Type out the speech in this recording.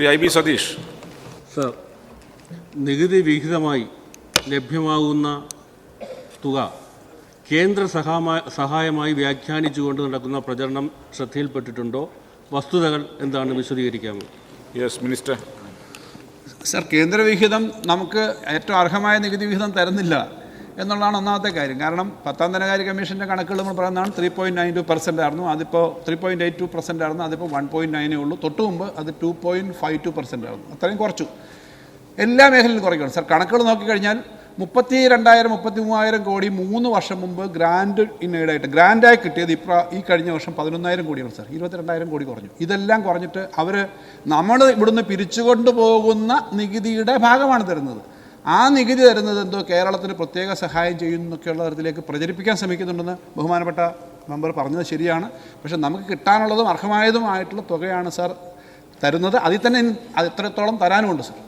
Shri I B Satheesh. Sir നികുതി വിഹിതമായി ലഭ്യമാകുന്ന തുക കേന്ദ്ര സഹായ സഹായമായി വ്യാഖ്യാനിച്ചുകൊണ്ട് നടക്കുന്ന പ്രചരണം ശ്രദ്ധയിൽപ്പെട്ടിട്ടുണ്ടോ? വസ്തുതകൾ എന്താണ് വിശദീകരിക്കാമോ? യെസ് മിനിസ്റ്റർ സർ കേന്ദ്രവിഹിതം നമുക്ക് ഏറ്റവും അർഹമായ നികുതി വിഹിതം തരുന്നില്ല. എന്നുള്ളതാണ് ഒന്നാമത്തെ കാര്യം. കാരണം പത്താം ധനകാര്യ കമ്മീഷന്റെ കണക്കുകൾ നമ്മൾ പറയുന്നതാണ് three point nine two percent ആയിരുന്നു. അതിപ്പോൾ three point eight two percent ആയിരുന്നു. അതിപ്പോൾ വൺ പോയിന്റ് നയനേ ഉള്ളൂ. തൊട്ട് മുമ്പ് അത് two point five two percent ആയിരുന്നു. അത്രയും കുറച്ചു. എല്ലാ മേഖലയിലും കുറയ്ക്കണം. സാർ കണക്കുകൾ നോക്കിക്കഴിഞ്ഞാൽ മുപ്പത്തി രണ്ടായിരം മുപ്പത്തി മൂവായിരം കോടി മൂന്ന് വർഷം മുമ്പ് ഗ്രാൻഡ് ഇൻ എയ്ഡായിട്ട് ഗ്രാൻഡായി കിട്ടിയത് ഇപ്രാ ഈ കഴിഞ്ഞ വർഷം പതിനൊന്നായിരം കോടിയാണ് സാർ. ഇരുപത്തിരണ്ടായിരം കോടി കുറഞ്ഞു. ഇതെല്ലാം കുറഞ്ഞിട്ട് അവർ നമ്മൾ ഇവിടുന്ന് പിരിച്ചുകൊണ്ട് പോകുന്ന നികുതിയുടെ ഭാഗമാണ് തരുന്നത്. ആ നികുതി തരുന്നത് എന്തോ കേരളത്തിന് പ്രത്യേക സഹായം ചെയ്യുന്നു എന്നൊക്കെയുള്ള തരത്തിലേക്ക് പ്രചരിപ്പിക്കാൻ ശ്രമിക്കുന്നുണ്ടെന്ന് ബഹുമാനപ്പെട്ട മെമ്പർ പറഞ്ഞത് ശരിയാണ്. പക്ഷെ നമുക്ക് കിട്ടാനുള്ളതും അർഹമായതുമായിട്ടുള്ള തുകയാണ് സാർ തരുന്നത്. അതിൽ തന്നെ അത് ഇത്രത്തോളം തരാനുമുണ്ട് സാർ?